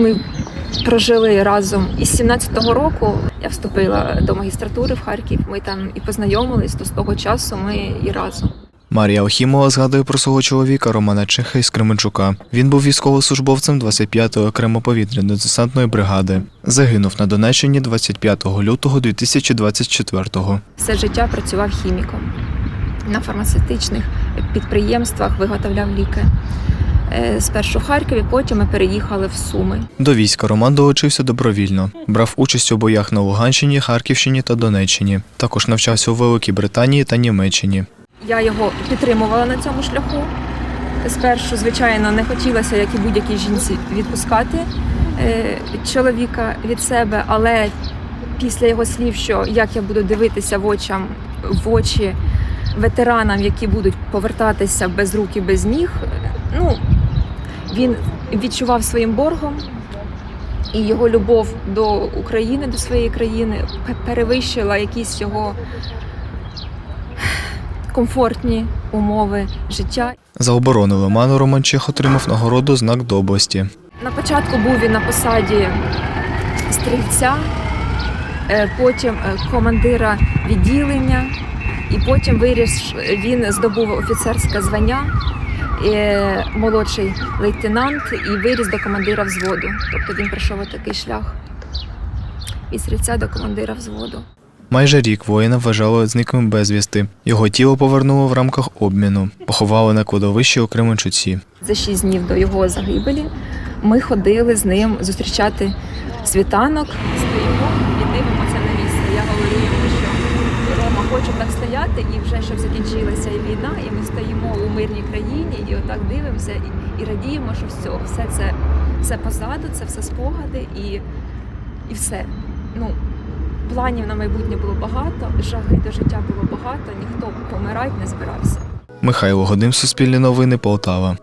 Ми прожили разом із 17-го року. Я вступила до магістратури в Харків. Ми там і познайомились, то з того часу ми і разом. Марія Охімова згадує про свого чоловіка Романа Чеха із Кременчука. Він був військовослужбовцем 25-ї окремо повітряно-десантної бригади. Загинув на Донеччині 25 лютого 2024-го. Все життя працював хіміком на фармацевтичних підприємствах, виготовляв ліки. Е, Спершу в Харкові, потім ми переїхали в Суми. До війська Роман долучився добровільно. Брав участь у боях на Луганщині, Харківщині та Донеччині. Також навчався у Великій Британії та Німеччині. Я його підтримувала на цьому шляху. Спершу, звичайно, не хотілося, як і будь-якій жінці, відпускати е, чоловіка від себе, але після його слів, що як я буду дивитися в очам в очі ветеранам, які будуть повертатися без рук і без ніг, ну він відчував своїм боргом. І його любов до України, до своєї країни перевищила якісь його комфортні умови життя. За оборону Лиману Роман Чех отримав нагороду знак доблесті. На початку був він на посаді стрільця, е, потім е, командира відділення, і потім виріс він здобув офіцерське звання, молодший лейтенант, і виріс до командира взводу. Тобто він пройшов такий шлях від стрільця до командира взводу. Майже рік воїна вважали зниклим безвісти. Його тіло повернуло в рамках обміну. Поховали на кладовищі у Кременчуці. За шість днів до його загибелі ми ходили з ним зустрічати світанок. Стоїмо і дивимося на місце. Я говорю йому, що Рома, хочу так стояти, і вже щоб закінчилася і війна, і ми стоїмо у мирній країні, і отак дивимося і, і радіємо, що все, все це все позаду, це все спогади і, і все. Ну, планів на майбутнє було багато, жаги до життя було багато, ніхто помирати не збирався. Михайло Годим, Суспільне новини, Полтава.